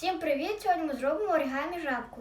Всім привіт! Сьогодні ми зробимо оригамі жабку.